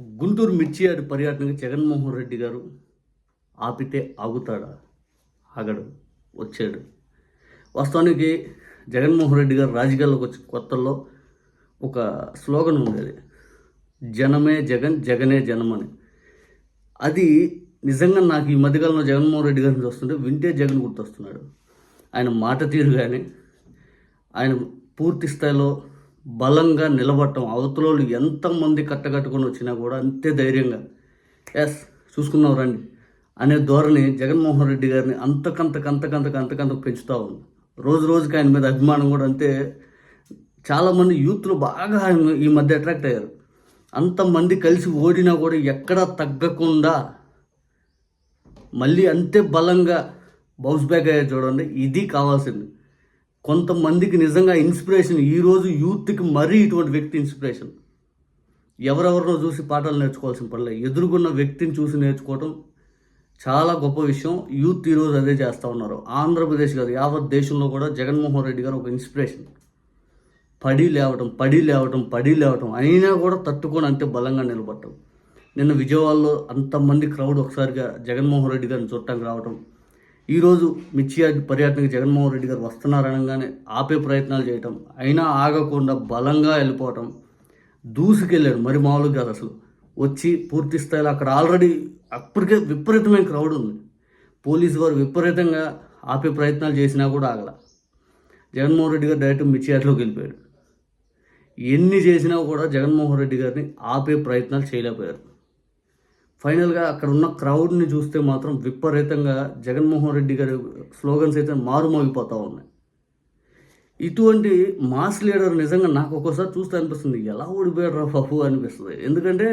గుంటూరు మిర్చి యార్డ్ పర్యటనకి జగన్మోహన్ రెడ్డి గారు ఆపితే ఆగుతాడా? ఆగడు వచ్చాడు. వాస్తవానికి జగన్మోహన్ రెడ్డి గారు రాజకీయాల్లోకి వచ్చి కొత్తల్లో ఒక స్లోగన్ ఉండేది జనమే జగన్ జగనే జనం అని. అది నిజంగా నాకు ఈ మధ్యకాలంలో జగన్మోహన్ రెడ్డి గారిని చూస్తుంటే వింటే జగన్ గుర్తొస్తున్నాడు. ఆయన మాట తీరు కానీ ఆయన పూర్తి స్థాయిలో బలంగా నిలబడటం అవతలోళ్ళు ఎంతమంది కట్టకట్టుకొని వచ్చినా కూడా అంతే ధైర్యంగా. ఎస్ చూసుకున్నాం రండి. అనే ధోరణి జగన్మోహన్ రెడ్డి గారిని అంతకంతకు అంతకంతకు అంతకంతకు పెంచుతూ ఉంది. రోజు రోజుకి ఆయన మీద అభిమానం కూడా అంతే. చాలామంది యూత్లు బాగా ఆయన ఈ మధ్య అట్రాక్ట్ అయ్యారు. అంతమంది కలిసి ఓడినా కూడా ఎక్కడా తగ్గకుండా మళ్ళీ అంతే బలంగా బౌన్స్ బ్యాక్ అయ్యారు చూడండి. ఇది కావాల్సింది. కొంతమందికి నిజంగా ఇన్స్పిరేషన్ ఈరోజు యూత్కి మరీ ఇటువంటి వ్యక్తి ఇన్స్పిరేషన్ ఎవరెవరినో చూసి పాఠాలు నేర్చుకోవాల్సిన పనిలే. ఎదుర్కొన్న వ్యక్తిని చూసి నేర్చుకోవటం చాలా గొప్ప విషయం. యూత్ ఈరోజు అదే చేస్తూ ఉన్నారు. ఆంధ్రప్రదేశ్ కాదు యావత్ దేశంలో కూడా జగన్మోహన్ రెడ్డి గారు ఒక ఇన్స్పిరేషన్ పడి లేవటం పడి లేవటం పడి లేవటం అయినా కూడా తట్టుకొని అంతే బలంగా నిలబడటం. నిన్న విజయవాడలో అంతమంది క్రౌడ్ ఒకసారిగా జగన్మోహన్ రెడ్డి గారిని చూడటానికి రావటం ఈరోజు మిర్చి పర్యటనకి జగన్మోహన్ రెడ్డి గారు వస్తున్నారనగానే ఆపే ప్రయత్నాలు చేయటం అయినా ఆగకుండా బలంగా వెళ్ళిపోవటం దూసుకెళ్ళాడు మరి మామూలుగా కాదు అసలు. వచ్చి పూర్తి స్థాయిలో అక్కడ ఆల్రెడీ అప్పటికే విపరీతమైన క్రౌడ్ ఉంది. పోలీసు వారు విపరీతంగా ఆపే ప్రయత్నాలు చేసినా కూడా ఆగల. జగన్మోహన్ రెడ్డి గారు డైరెక్ట్ మిర్చియాట్లోకి వెళ్ళిపోయాడు. ఎన్ని చేసినా కూడా జగన్మోహన్ రెడ్డి గారిని ఆపే ప్రయత్నాలు చేయలేకపోయారు. ఫైనల్గా అక్కడ ఉన్న క్రౌడ్ని చూస్తే మాత్రం విపరీతంగా జగన్మోహన్ రెడ్డి గారి స్లోగన్స్ అయితే మారుమోగిపోతూ ఉన్నాయి. ఇటువంటి మాస్ లీడర్ నిజంగా నాకు ఒక్కోసారి చూస్తే అనిపిస్తుంది ఎలా ఓడిపోయాడు రా బాబు అనిపిస్తుంది. ఎందుకంటే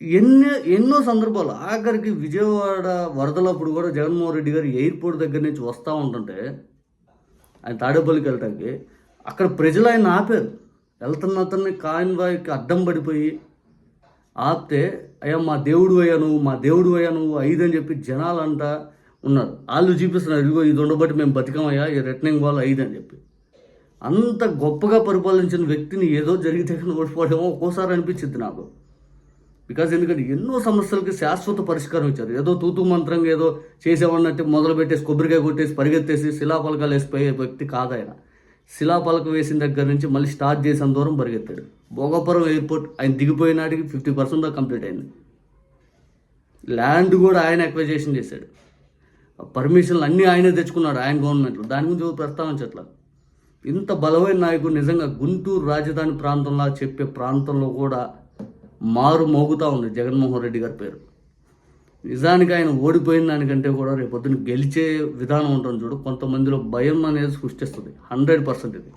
ఎన్ని ఎన్నో సందర్భాలు ఆఖరికి విజయవాడ వరదలప్పుడు కూడా జగన్మోహన్ రెడ్డి గారు ఎయిర్పోర్ట్ దగ్గర నుంచి వస్తూ ఉంటుంటే ఆయన తాడేపల్లికి వెళ్ళటానికి అక్కడ ప్రజలు ఆయన ఆపారు. వెళ్తున్న అతన్ని కాన్వాయ్కి అడ్డం పడిపోయి ఆపితే అయ్యా మా దేవుడు అయ్యా నువ్వు మా దేవుడు అయ్యా నువ్వు ఐదు అని చెప్పి జనాలు అంట ఉన్నారు. వాళ్ళు చూపిస్తున్నారు ఇదిగో ఇది ఉండబట్టి మేము బతికామయ్యా ఈ రిటర్నింగ్ వాళ్ళు ఐదు అని చెప్పి. అంత గొప్పగా పరిపాలించిన వ్యక్తిని ఏదో జరిగితే ఓడిపోవడమో ఒక్కోసారి అనిపించింది నాకు. బికాజ్ ఎందుకంటే ఎన్నో సమస్యలకి శాశ్వత పరిష్కారం ఇచ్చారు. ఏదో తూతూ మంత్రంగా ఏదో చేసేవాడినట్టు మొదలు పెట్టేసి కొబ్బరికాయ కొట్టేసి పరిగెత్తేసి శిలాపలకాలు వేసిపోయే వ్యక్తి కాదు ఆయన శిలాపలక వేసిన దగ్గర నుంచి మళ్ళీ స్టార్ట్ చేసిన దూరం పరిగెత్తాడు. భోగపురం ఎయిర్పోర్ట్ ఆయన దిగిపోయినాటికి ఫిఫ్టీ పర్సెంట్ దాకా కంప్లీట్ అయింది. ల్యాండ్ కూడా ఆయన ఎక్వైజేషన్ చేశాడు. పర్మిషన్లు అన్నీ ఆయనే తెచ్చుకున్నాడు ఆయన గవర్నమెంట్లో దాని గురించి ప్రస్తావించట్లా? ఇంత బలమైన నాయకుడు నిజంగా గుంటూరు రాజధాని ప్రాంతంలా చెప్పే ప్రాంతంలో కూడా మారు మోగుతూ ఉంది జగన్మోహన్ రెడ్డి గారి పేరు. నిజానికి ఆయన ఓడిపోయిన దానికంటే కూడా రేపొద్దున గెలిచే విధానం ఉంటుంది చూడు. కొంతమందిలో భయం అనేది సృష్టిస్తుంది. హండ్రెడ్ పర్సెంట్ ఇది.